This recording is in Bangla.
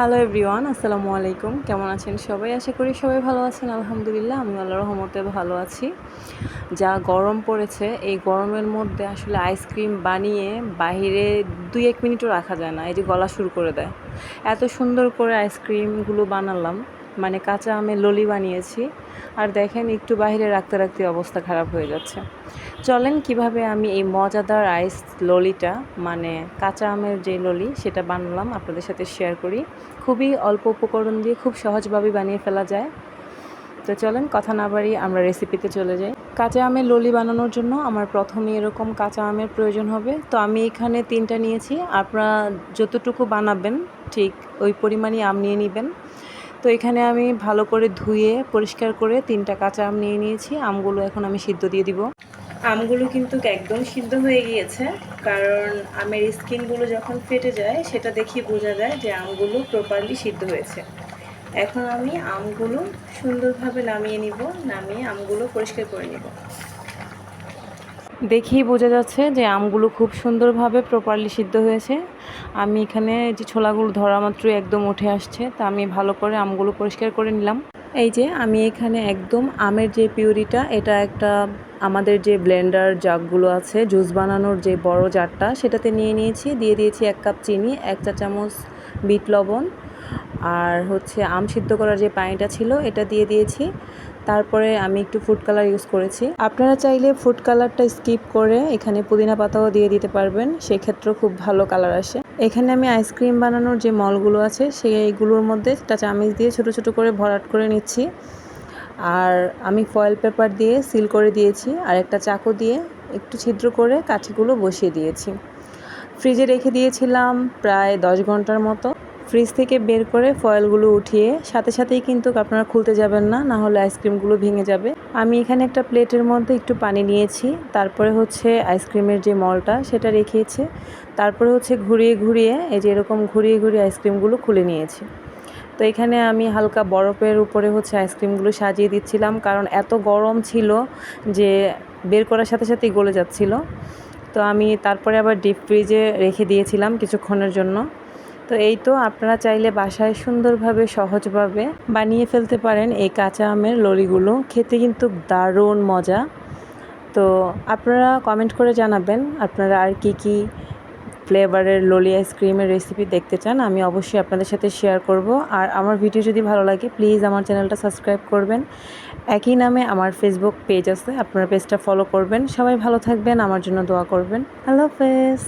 হ্যালো এভরিওয়ান আসসালামু আলাইকুম কেমন আছেন সবাই? আশা করি সবাই ভালো আছেন। আলহামদুলিল্লাহ আমি আল্লাহ রহমতে ভালো আছি। যা গরম পড়েছে, এই গরমের মধ্যে আসলে আইসক্রিম বানিয়ে বাইরে দুই এক মিনিটও রাখা যায় না, এই যে গলা শুরু করে দেয়। এত সুন্দর করে আইসক্রিমগুলো বানালাম মানে কাঁচা আমের ললি বানিয়েছি, আর দেখেন একটু বাইরে রাখতে রাখতে অবস্থা খারাপ হয়ে যাচ্ছে। চলেন কীভাবে আমি এই মজাদার আইস ললিটা মানে কাঁচা আমের যে ললি সেটা বানালাম, আপনাদের সাথে শেয়ার করি। খুবই অল্প উপকরণ দিয়ে খুব সহজভাবে বানিয়ে ফেলা যায়। তো চলেন কথা না বাড়িয়ে আমরা রেসিপিতে চলে যাই। কাঁচা আমের ললি বানানোর জন্য আমার প্রথমে এরকম কাঁচা আমের প্রয়োজন হবে। তো আমি এখানে তিনটা নিয়েছি। আপনারা যতটুকু বানাবেন, ঠিক ওই পরিমাণই আম নিয়ে নেবেন। তো এখানে আমি ভালো করে ধুয়ে, পরিষ্কার করে তিনটা কাঁচা আম নিয়ে নিয়েছি। আমগুলো এখন আমি সিদ্ধ দিয়ে দিব। আমগুলো কিন্তু একদম সিদ্ধ হয়ে গিয়েছে। কারণ আমের স্কিনগুলো যখন ফেটে যায়, সেটা দেখি বোঝা যায় যে আমগুলো প্রপারলি সিদ্ধ হয়েছে। এখন আমি আমগুলো সুন্দরভাবে নামিয়ে নিব, নামিয়ে আমগুলো পরিষ্কার করে নিব। দেখেই বোঝা যাচ্ছে যে আমগুলো খুব সুন্দরভাবে প্রপারলি সিদ্ধ হয়েছে। আমি এখানে যে ছোলাগুলো ধরা মাত্রই একদম উঠে আসছে, তা আমি ভালো করে আমগুলো পরিষ্কার করে নিলাম। এই যে আমি এখানে একদম আমের যে পিউরিটা, এটা একটা আমাদের যে ব্লেন্ডার জাগগুলো আছে, জুস বানানোর যে বড় জারটা, সেটাতে নিয়ে নিয়েছি। দিয়ে দিয়েছি এক কাপ চিনি, এক চা চামচ বিট লবণ আর হচ্ছে আম সিদ্ধ করার যে পানিটা ছিল, এটা দিয়ে দিয়েছি। তারপরে আমি একটু ফুড কালার ইউজ করেছি। আপনারা চাইলে ফুড কালারটা স্কিপ করে এখানে পুদিনা পাতাও দিয়ে দিতে পারবেন, সেক্ষেত্রেও খুব ভালো কালার আসে। এখানে আমি আইসক্রিম বানানোর যে মলগুলো আছে, সেইগুলোর মধ্যে একটা চামিচ দিয়ে ছোট ছোট করে ভরাট করে নিচ্ছি। আর আমি ফয়েল পেপার দিয়ে সিল করে দিয়েছি, আর একটা চাকু দিয়ে একটু ছিদ্র করে কাঠিগুলো বসিয়ে দিয়েছি। ফ্রিজে রেখে দিয়েছিলাম প্রায় দশ ঘণ্টার মতো। ফ্রিজ থেকে বের করে ফয়েলগুলো উঠিয়ে, সাথে সাথেই কিন্তু আপনারা খুলতে যাবেন না না হলে আইসক্রিমগুলো ভেঙে যাবে। আমি এখানে একটা প্লেটের মধ্যে একটু পানি নিয়েছি, তারপরে হচ্ছে আইসক্রিমের যে মলটা সেটা রেখেছে, তারপরে হচ্ছে ঘুরিয়ে ঘুরিয়ে এই যে এরকম ঘুরিয়ে ঘুরিয়ে আইসক্রিমগুলো খুলে নিয়েছি। তো এখানে আমি হালকা বরফের উপরে হচ্ছে আইসক্রিমগুলো সাজিয়ে দিচ্ছিলাম, কারণ এত গরম ছিল যে বের করার সাথে সাথেই গলে যাচ্ছিল। তো আমি তারপরে আবার ডিপ ফ্রিজে রেখে দিয়েছিলাম কিছুক্ষণের জন্য। তো এই তো আপনারা চাইলে বাসায় সুন্দরভাবে, সহজভাবে বানিয়ে ফেলতে পারেন এই কাঁচা আমের লরিগুলো খেতে কিন্তু দারুণ মজা। তো আপনারা কমেন্ট করে জানাবেন, আপনারা আর কি কি ফ্লেভারের ললি আইসক্রিমের রেসিপি দেখতে চান, আমি অবশ্যই আপনাদের সাথে শেয়ার করব। আর আমার ভিডিও যদি ভালো লাগে প্লিজ আমার চ্যানেলটা সাবস্ক্রাইব করবেন। একই নামে আমার ফেসবুক পেজ আছে, আপনারা পেজটা ফলো করবেন। সবাই ভালো থাকবেন, আমার জন্য দোয়া করবেন। আল্লাহ হাফেজ।